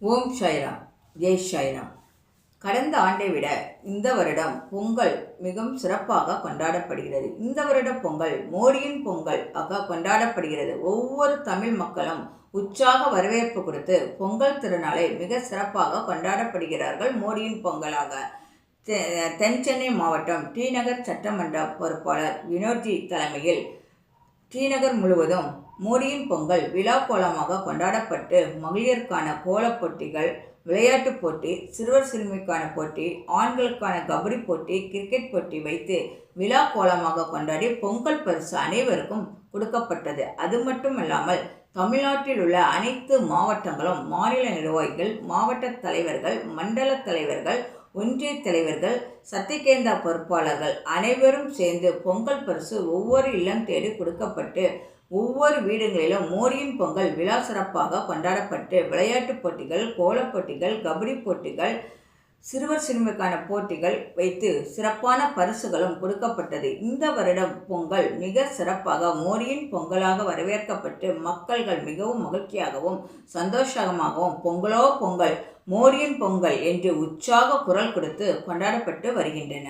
ஓம் ஷைராம் ஜெய் ஷைராம். கடந்த ஆண்டை விட இந்த வருடம் பொங்கல் மிகவும் சிறப்பாக கொண்டாடப்படுகிறது. இந்த வருட பொங்கல் மோடியின் பொங்கல் ஆக கொண்டாடப்படுகிறது. ஒவ்வொரு தமிழ் மக்களும் உற்சாக வரவேற்பு கொடுத்து பொங்கல் திருநாளை மிக சிறப்பாக கொண்டாடப்படுகிறார்கள் மோடியின் பொங்கலாக. தெ- தென் சென்னை மாவட்டம் டி நகர் சட்டமன்ற பொறுப்பாளர் வினோத்ஜி தலைமையில் ஸ்ரீநகர் முழுவதும் மோடியின் பொங்கல் விழா கோலமாக கொண்டாடப்பட்டு மகளிருக்கான கோலப் போட்டிகள் விளையாட்டுப் போட்டி சிறுவர் சிறுமிக்கான போட்டி ஆண்களுக்கான கபடி போட்டி கிரிக்கெட் போட்டி வைத்து விழா கோலமாக கொண்டாடி பொங்கல் பரிசு அனைவருக்கும் கொடுக்கப்பட்டது. அது மட்டுமல்லாமல் தமிழ்நாட்டில் உள்ள அனைத்து மாவட்டங்களும் மாநில நிர்வாகிகள் மாவட்ட தலைவர்கள் மண்டல தலைவர்கள் ஒன்றிய தலைவர்கள் சத்திகேந்தா பொறுப்பாளர்கள் அனைவரும் சேர்ந்து பொங்கல் பரிசு ஒவ்வொரு இல்லம் தேடி கொடுக்கப்பட்டு ஒவ்வொரு வீடுகளிலும் மோடியின் பொங்கல் விழா சிறப்பாக கொண்டாடப்பட்டு விளையாட்டுப் போட்டிகள் கோலப் போட்டிகள் கபடி போட்டிகள் சிறுவர் சிறுமிக்கான போட்டிகள் வைத்து சிறப்பான பரிசுகளும் கொடுக்கப்பட்டது. இந்த வருடம் பொங்கல் மிக சிறப்பாக மோரியின் பொங்கலாக வரவேற்கப்பட்டு மக்கள்கள் மிகவும் மகிழ்ச்சியாகவும் சந்தோஷமாகவும் பொங்கலோ பொங்கல் மோரியின் பொங்கல் என்று உற்சாக குரல் கொடுத்து கொண்டாடப்பட்டு வருகின்றன.